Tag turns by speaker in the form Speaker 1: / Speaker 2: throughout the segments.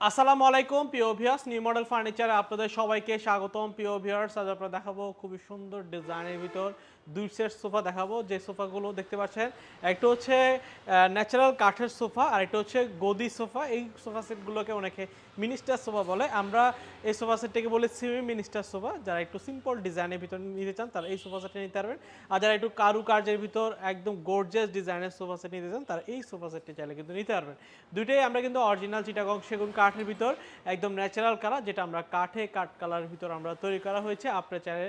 Speaker 1: আসসালামু আলাইকুম, প্রিয় ভিউয়ার্স নিউ মডেল ফার্নিচারে আপনাদের সবাইকে স্বাগতম। প্রিয় ভিউয়ার্স আজ আপনারা দেখাবো খুবই সুন্দর ডিজাইনের ভিতর দুই সেট সোফা দেখাবো। যে সোফাগুলো দেখতে পাচ্ছেন, একটা হচ্ছে ন্যাচারাল কাঠের সোফা আর একটা হচ্ছে গদি সোফা। এই সোফা সেটগুলোকে অনেকে মিনিস্টার সোফা বলে। আমরা এই সোফা সেটটাকে বলি সিমি মিনিস্টার সোফা। যারা একটু সিম্পল ডিজাইনের ভিতর নিতে চান, তারা এই সোফা সেটটা নিতে পারবেন। আর যারা একটু কারুকার্যের ভিতর একদম গর্জিয়াস ডিজাইনের সোফা সেট নিতে চান, তারা এই সোফা সেটটি চাইলে কিন্তু নিতে পারবেন। দুইটাই আমরা কিন্তু অরিজিনাল চিটাগং সেগুন কাঠের ভিতর, একদম ন্যাচারাল কালার যেটা আমরা কাঠে কাঠ কালারের ভিতর আমরা তৈরি করা হয়েছে। আপনার চাইলে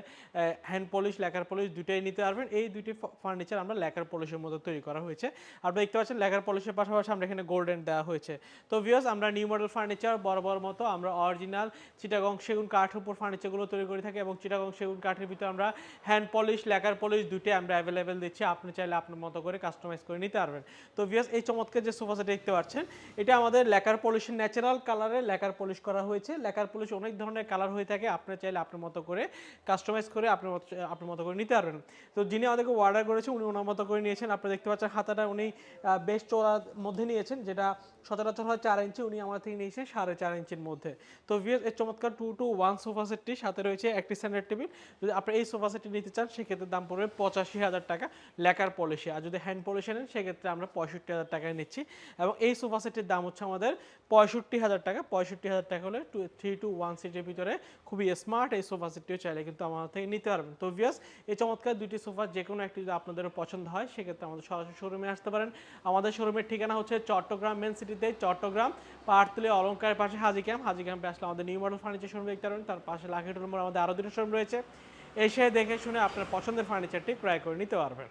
Speaker 1: হ্যান্ড পলিশ লেকার পলিশ দুইটাই নিতে পারবেন। এই দুটি ফার্নিচার আমরা লেকার পলিশের মধ্যে তৈরি করা হয়েছে। আপনারা দেখতে পাচ্ছেন লেকার পলিশের পাশাপাশি আমরা এখানে গোল্ডেন দেওয়া হয়েছে। তো ভিউয়ার্স আমরা নিউ মডেল ফার্নিচার বড় বড় মতো আমরা অরিজিনাল চিটাগং সেগুন কাঠের উপর ফার্নিচারগুলো তৈরি করে থাকি এবং চিটাগং সেগুন কাঠের ভিতর আমরা হ্যান্ড পলিশ লেকার পলিশ দুইটাই আমরা অ্যাভেলেবেল দিচ্ছি। আপনি চাইলে আপনার মতো করে কাস্টমাইজ করে নিতে পারবেন। তো ভিউয়ার্স এই চমৎকার যে সোফা সেট দেখতে পাচ্ছেন, এটা আমাদের লেকার পলিশের ন্যাচারাল কালারে লেকার পলিশ করা হয়েছে। লেকার পলিশ অনেক ধরনের কালার হয়ে থাকে। আপনি চাইলে আপনার মতো করে কাস্টমাইজ করে আপনার মতো আপনার মতো করে নিতে পারবেন। তো যিনি আমাদেরকে অর্ডার করেছে, উনি ওনার মতো করে নিয়েছেন। আপনি দেখতে পাচ্ছেন হাতাটা উনি বেশ চড়ার মধ্যে নিয়েছেন, যেটা সচরাচর হয় চার ইঞ্চি, উনি আমার থেকে নিয়েছেন সাড়ে চার ইঞ্চির মধ্যে। তো ভিএস এর চমৎকার টু টু ওয়ান সোফা সেটটি সাথে রয়েছে একটি স্ট্যান্ডার্ড টেবিল যদি আপনি এই সোফা সেটটি নিতে চান, সেক্ষেত্রে দাম পড়বে পঁচাশি হাজার টাকা লেকার পলিশে আর যদি হ্যান্ড পলিশে নেন, সেক্ষেত্রে আমরা পঁয়ষট্টি হাজার টাকায় নিচ্ছি। এবং এই সোফা সেটের দাম হচ্ছে আমাদের পঁয়ষট্টি হাজার টাকা, পঁয়ষট্টি হাজার টাকা হলে টু থ্রি টু ওয়ান সিটের ভিতরে খুবই স্মার্ট এই সোফা সেটটিও চাইলে কিন্তু আমার থেকে নিতে পারবেন। তো ভিয়াস এই চমৎকার দুইটি সোফা যে কোনো একটি যদি আপনাদের পছন্দ হয়, সেক্ষেত্রে আমাদের সরাসরি শোরুমে আসতে পারেন। আমাদের শোরুমের ঠিকানা হচ্ছে চট্টগ্রাম মেন সিটিতে চট্টগ্রাম পাহাড়তলি অলঙ্কারের পাশে হাজি ক্যাম্প হাজি ক্যাম্পে আসলে আমাদের নিউ মডেল ফার্নিচার শোরুম দেখতে পারবেন তার পাশে লাখের মোড় আমাদের আরও দুটো শোরুম রয়েছে। এসে দেখে শুনে আপনার পছন্দের ফার্নিচারটি ক্রয় করে নিতে পারবেন।